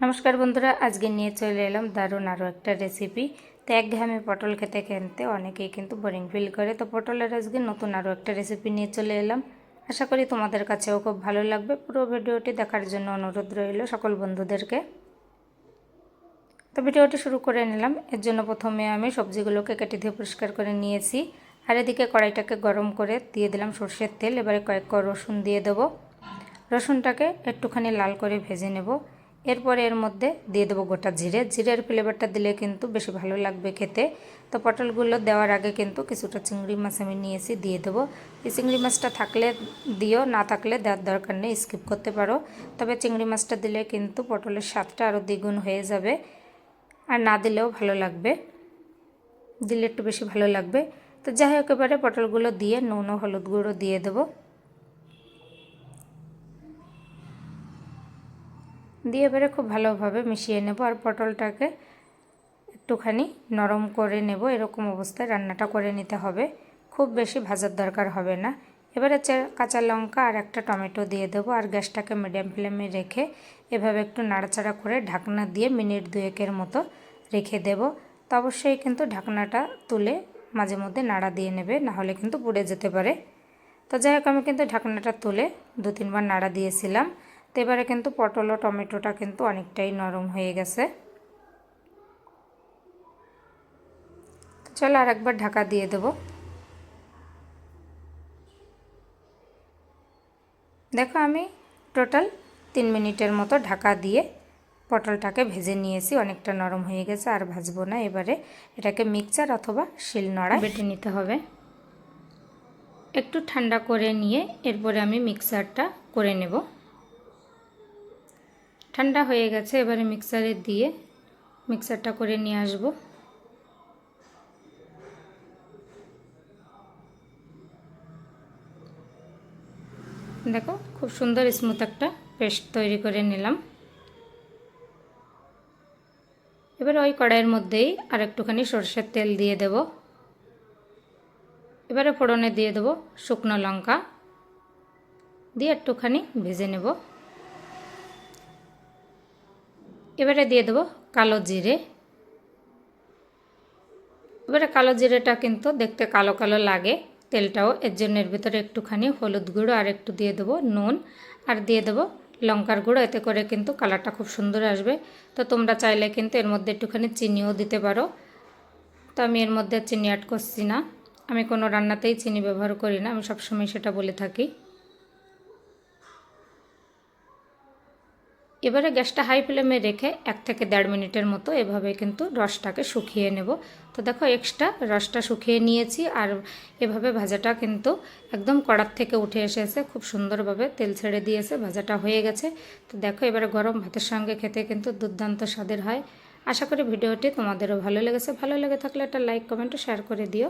নমস্কার বন্ধুরা, আজকে নিয়ে চলে এলাম দারুণ আরও একটা রেসিপি তো একঘেয়েমি পটল খেতে খেতে অনেকেই কিন্তু বোরিং ফিল করে। তো পটলের আজকে নতুন আরও একটা রেসিপি নিয়ে চলে এলাম। আশা করি তোমাদের কাছেও খুব ভালো লাগবে। পুরো ভিডিওটি দেখার জন্য অনুরোধ রইল সকল বন্ধুদেরকে। তো ভিডিওটি শুরু করে নিলাম। এর জন্য প্রথমে আমি সবজিগুলোকে কেটে দিয়ে পরিষ্কার করে নিয়েছি। আর এদিকে কড়াইটাকে গরম করে দিয়ে দিলাম সর্ষের তেল। এবারে কয়েক রসুন দিয়ে দেবো। রসুনটাকে একটুখানি লাল করে ভেজে নেব। এরপরে এর মধ্যে দিয়ে দেবো গোটা জিরে। জিরের ফ্লেভারটা দিলে কিন্তু বেশি ভালো লাগবে খেতে। তো পটলগুলো দেওয়ার আগে কিন্তু কিছুটা চিংড়ি মাছ আমি নিয়েছি, দিয়ে দেবো। এই চিংড়ি মাছটা থাকলে দিও, না থাকলে দেওয়ার দরকার নেই স্কিপ করতে পারো। তবে চিংড়ি মাছটা দিলে কিন্তু পটলের স্বাদটা আরও দ্বিগুণ হয়ে যাবে। আর না দিলেও ভালো লাগবে। দিলে একটু বেশি ভালো লাগবে। তো যাই হোক, এবারে পটলগুলো দিয়ে নুন ও হলুদ গুঁড়ো দিয়ে দেবো। দিয়ে এবারে খুব ভালোভাবে মিশিয়ে নেব আর পটলটাকে একটুখানি নরম করে নেব। এরকম অবস্থায় রান্নাটা করে নিতে হবে। খুব বেশি ভাজার দরকার হবে না। এবারে কাঁচা লঙ্কা আর একটা টমেটো দিয়ে দেবো আর গ্যাসটাকে মিডিয়াম ফ্লেমে রেখে এভাবে একটু নাড়াচাড়া করে ঢাকনা দিয়ে মিনিট দুয়েকের মতো রেখে দেব। তো অবশ্যই কিন্তু ঢাকনাটা তুলে মাঝে মধ্যে নাড়া দিয়ে নেবে নাহলে কিন্তু পুড়ে যেতে পারে। তো যাই হোক, আমি কিন্তু ঢাকনাটা তুলে দু তিনবার নাড়া দিয়েছিলাম। এবারে কিন্তু পটল ও টমেটোটা কিন্তু অনেকটাই নরম হয়ে গেছে। চলো আর একবার ঢাকা দিয়ে দেব। দেখো আমি টোটাল তিন মিনিটের মতো ঢাকা দিয়ে পটলটাকে ভেজে নিয়েছি, অনেকটা নরম হয়ে গেছে, আর ভাজবো না। এবারে এটাকে মিক্সচার অথবা শিল নড়া বেটে নিতে হবে। একটু ঠান্ডা করে নিয়ে এরপরে আমি মিক্সারটা করে নেব। ঠান্ডা হয়ে গেছে, এবারে মিক্সারে দিয়ে মিক্সারটা করে নিয়ে আসব। দেখো, খুব সুন্দর স্মুথ একটা পেস্ট তৈরি করে নিলাম। এবার ওই কড়াইয়ের মধ্যেই আর একটুখানি সর্ষের তেল দিয়ে দেব। এবারে ফোড়নে দিয়ে দেব শুকনো লঙ্কা। দিয়ে একটুখানি ভেজে নেব। এবারে দিয়ে দেবো কালো জিরে। এবারে কালো জিরেটা কিন্তু দেখতে কালো কালো লাগে তেলটাও, এর জন্য এর ভিতরে একটুখানি হলুদ গুঁড়ো আর একটু দিয়ে দেবো নুন। আর দিয়ে দেবো লঙ্কার গুঁড়ো, এতে করে কিন্তু কালারটা খুব সুন্দর আসবে। তো তোমরা চাইলে কিন্তু এর মধ্যে একটুখানি চিনিও দিতে পারো। তো আমি এর মধ্যে চিনি অ্যাড করছি না। আমি কোনো রান্নাতেই চিনি ব্যবহার করি না, আমি সবসময় সেটা বলে থাকি। এবারে গ্যাসটা হাই ফ্লেমে রেখে এক থেকে দেড় মিনিটের মতো এভাবে কিন্তু রসটাকে শুকিয়ে নেব। তো দেখো এক্সট্রা রসটা শুকিয়ে নিয়েছি আর এভাবে ভাজাটা কিন্তু একদম কড়ার থেকে উঠে এসেছে। খুব সুন্দরভাবে তেল ছেড়ে দিয়েছে, ভাজাটা হয়ে গেছে। তো দেখো এবারে গরম ভাতের সঙ্গে খেতে কিন্তু দুর্দান্ত স্বাদের হয়। আশা করি ভিডিওটি তোমাদেরও ভালো লেগেছে। ভালো লেগে থাকলে একটা লাইক কমেন্ট শেয়ার করে দিও।